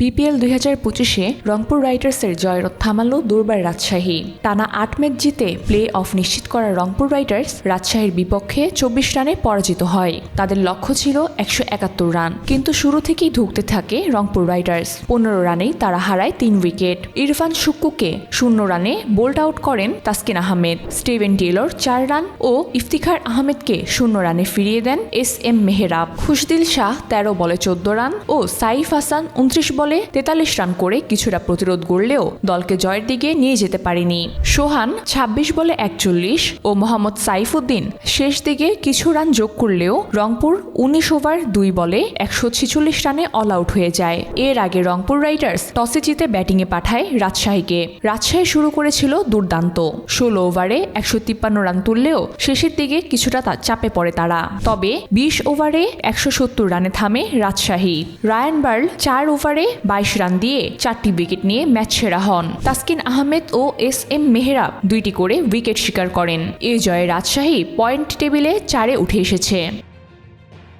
BPL দুই হাজার পঁচিশে রংপুর রাইডার্সের জয়রথ থামালো দুর্বার রাজশাহী। টানা আট ম্যাচ জিতে প্লে অফ নিশ্চিত করা রংপুর রাইডার্স রাজশাহীর বিপক্ষে চব্বিশ রানে পরাজিত হয়। তাদের লক্ষ্য ছিল একশো একাত্তর রান, কিন্তু শুরু থেকেই ধুঁকতে থাকে রংপুর রাইডার্স। পনেরো রানেই তারা হারায় তিন উইকেট। ইরফান সুক্কুকে শূন্য রানে বোল্ড আউট করেন তাসকিন আহমেদ। স্টিভেন টেলর চার রান ও ইফতিখার আহমেদকে শূন্য রানে ফিরিয়ে দেন এস এম মেহেরাব। খুশদিল শাহ তেরো বলে চোদ্দ রান ও সাইফ হাসান উনত্রিশ বলে তেতাল্লিশ রান করে কিছুটা প্রতিরোধ গড়লেও দলকে জয়ের দিকে নিয়ে যেতে পারেনি। সোহান ২৬ বলে একচল্লিশ ও মোহাম্মদ সাইফুদ্দিন শেষ দিকে কিছু রান যোগ করলেও রংপুর উনিশ ওভার দুই বলে একশো ছিচল্লিশ রানে অল আউট হয়ে যায়। এর আগে রংপুর রাইডার্স টসে জিতে ব্যাটিংয়ে পাঠায় রাজশাহীকে। রাজশাহী শুরু করেছিল দুর্দান্ত। ষোলো ওভারে একশো তিপ্পান্ন রান তুললেও শেষের দিকে কিছুটা চাপে পড়ে তারা। তবে বিশ ওভারে একশো সত্তর রানে থামে রাজশাহী। রায়ান বার্ল চার ওভারে বাইশ রান দিয়ে চারটি উইকেট নিয়ে ম্যাচ সেরা হন। তাসকিন আহমেদ ও এস এম মেহরাব দুইটি করে উইকেট শিকার করেন। এ জয়ে রাজশাহী পয়েন্ট টেবিলে চারে উঠে এসেছে।